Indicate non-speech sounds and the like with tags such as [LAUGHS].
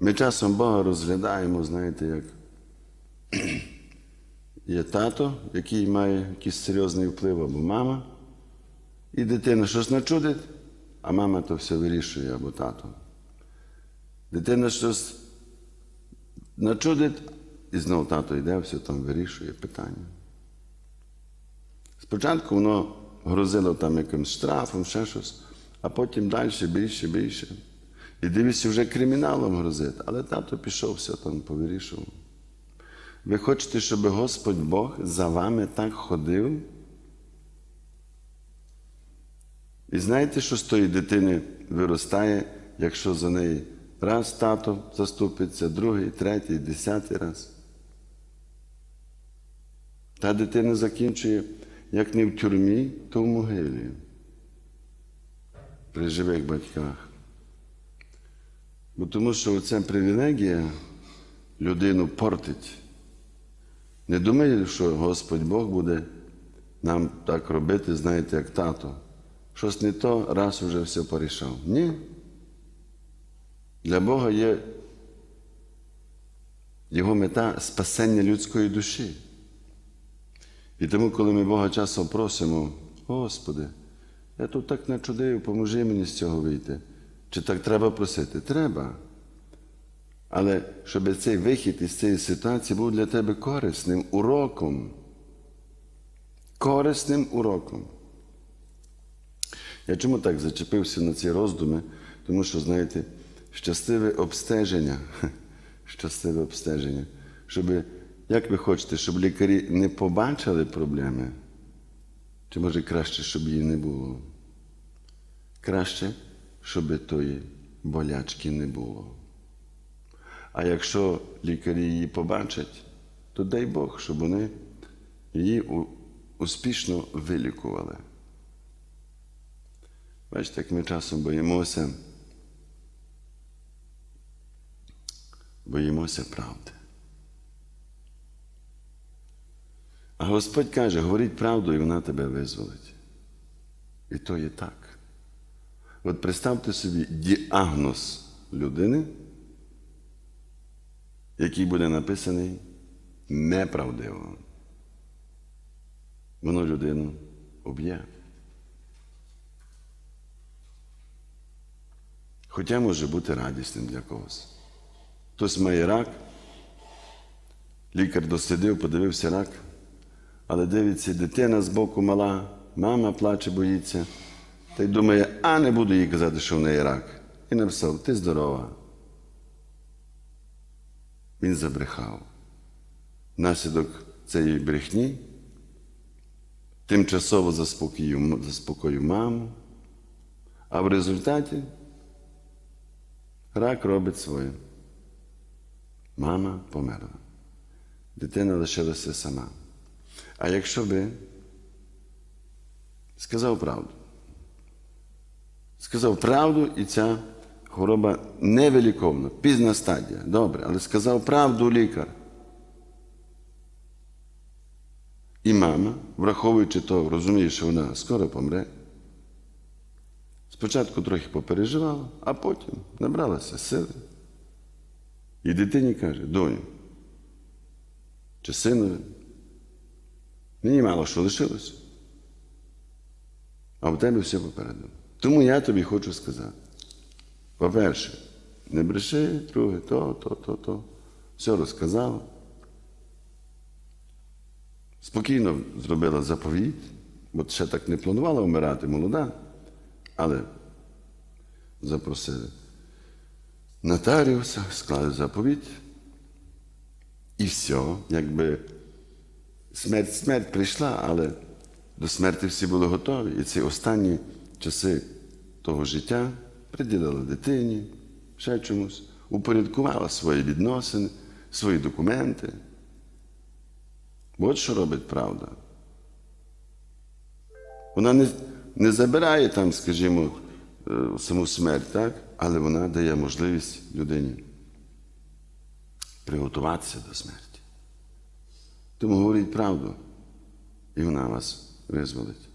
Ми часом Бога розглядаємо, знаєте, як [CLEARS THROAT] є тато, який має якийсь серйозний вплив, або мама, і дитина щось начудить, а мама то все вирішує або тато. Дитина щось начудить, і знову тато йде, все там вирішує питання. Спочатку воно грозило там якимсь штрафом, ще щось, а потім далі більше, більше. І дивишся, вже криміналом грозить, але тато пішов, все там повирішував. Ви хочете, щоб Господь Бог за вами так ходив? І знаєте, що з тої дитини виростає, якщо за неї раз тато заступиться, другий, третій, десятий раз? Та дитина закінчує, як не в тюрмі, то в могилі. При живих батьках. Бо тому що ця привілегія людину портить. Не думаю, що Господь Бог буде нам так робити, знаєте, як тато. Щось не то, раз уже все порішав. Ні. Для Бога є його мета спасення людської душі. І тому, коли ми Бога часом просимо, Господи, я тут так начудив, поможи мені з цього вийти. Чи так треба просити? Треба. Але щоб цей вихід із цієї ситуації був для тебе корисним уроком. Корисним уроком. Я чому так зачепився на ці роздуми? Тому що, знаєте, щасливе обстеження, [LAUGHS] щасливе обстеження, щоб, як ви хочете, щоб лікарі не побачили проблеми, чи може краще, щоб її не було? Краще, щоб тої болячки не було. А якщо лікарі її побачать, то дай Бог, щоб вони її успішно вилікували. Бачите, як ми часом боїмося, боїмося правди. А Господь каже, говоріть правду, і вона тебе визволить. І то є так. От представте собі діагноз людини, який буде написаний неправдиво. Воно людину уб'є. Хоча може бути радісним для когось. Хтось має рак, лікар дослідив, подивився рак, але дивиться, дитина збоку мала, мама плаче, боїться, та й думає, а не буду їй казати, що в неї рак. І написав, ти здорова. Він забрехав. Наслідок цієї брехні тимчасово заспокоїв, заспокоїв маму, а в результаті рак робить своє. Мама померла. Дитина лишилася сама. А якщо би сказав правду, сказав правду, і ця хвороба невиліковна, пізна стадія. Добре, але сказав правду лікар. І мама, враховуючи то, розуміє, що вона скоро помре. Спочатку трохи попереживала, а потім набралася сили. І дитині каже, доню, чи синові, мені мало що лишилося, а в тебе все попереду. Тому я тобі хочу сказати. По-перше, не бреши, друге, то, то, то, то. Все розказала. Спокійно зробила заповідь, бо ще так не планувала вмирати молода, але запросили нотаріуса, склали заповідь. І все, якби смерть, смерть прийшла, але до смерті всі були готові. І ці останні часи того життя приділила дитині, ще чомусь, упорядкувала свої відносини, свої документи. От що робить правда. Вона не, не забирає там, скажімо, е, саму смерть, так? але вона дає можливість людині приготуватися до смерті. Тому говоріть правду, і вона вас визволить.